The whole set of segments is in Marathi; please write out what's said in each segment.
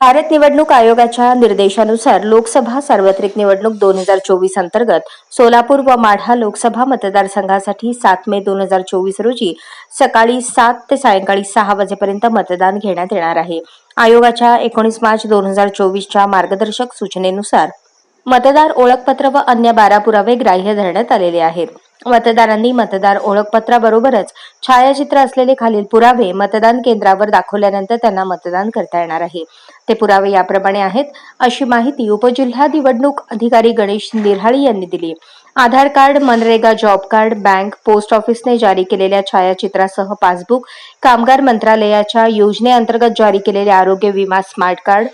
भारत निवडणूक आयोगाच्या निर्देशानुसार लोकसभा सार्वत्रिक निवडणूक दोन हजार चोवीस अंतर्गत सोलापूर व माढा लोकसभा मतदारसंघासाठी सात मे दोन हजार चोवीस रोजी सकाळी सात ते सायंकाळी सहा वाजेपर्यंत मतदान घेण्यात येणार आहे. आयोगाच्या एकोणीस मार्च दोन हजार चोवीसच्या मार्गदर्शक सूचनेनुसार मतदार ओळखपत्र व अन्य बारा पुरावे ग्राह्य धरण्यात आलेले आहेत. मतदारांनी मतदार ओळखपत्राबरोबरच छायाचित्र असलेले खालील पुरावे मतदान केंद्रावर दाखवल्यानंतर त्यांना मतदान करता येणार आहे. ते पुरावे याप्रमाणे आहेत अशी माहिती उपजिल्हा निवडणूक अधिकारी गणेश निर्हाळी यांनी दिली. Aadhaar card MNREGA job card bank post ऑफिसने जारी केलेल्या छायाचित्रासह पासबुक कामगार मंत्रालयाच्या योजनेअंतर्गत जारी केलेले आरोग्य विमा स्मार्ट कार्ड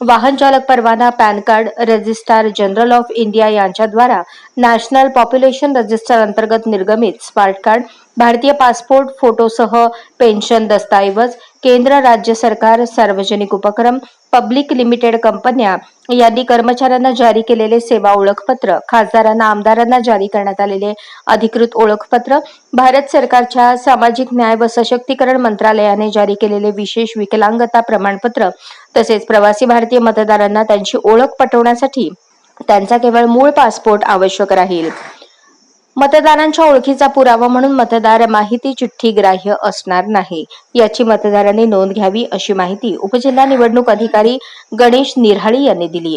वाहन चालक परवाना PAN card registrar general of India यांच्याद्वारा national population register अंतर्गत निर्गमित स्मार्ट कार्ड भारतीय पासपोर्ट फोटोसह पेन्शन दस्तऐवज केंद्र राज्य सरकार सार्वजनिक उपक्रम पब्लिक लिमिटेड कंपन्या यांनी कर्मचाऱ्यांना जारी केलेले सेवा ओळखपत्र खासदारांना आमदारांना जारी करण्यात आलेले अधिकृत ओळखपत्र भारत सरकारच्या सामाजिक न्याय व सशक्तीकरण मंत्रालयाने जारी केलेले विशेष विकलांगता प्रमाणपत्र तसेच प्रवासी भारतीय मतदारांना त्यांची ओळख पटवण्यासाठी त्यांचा केवळ मूळ पासपोर्ट आवश्यक राहील. मतदारांच्या ओळखीचा पुरावा म्हणून मतदार माहिती चिठ्ठी ग्राह्य असणार नाही. याची मतदारांनी नोंद घ्यावी अशी माहिती उपजिल्हा निवडणूक अधिकारी गणेश निरहाळी यांनी दिली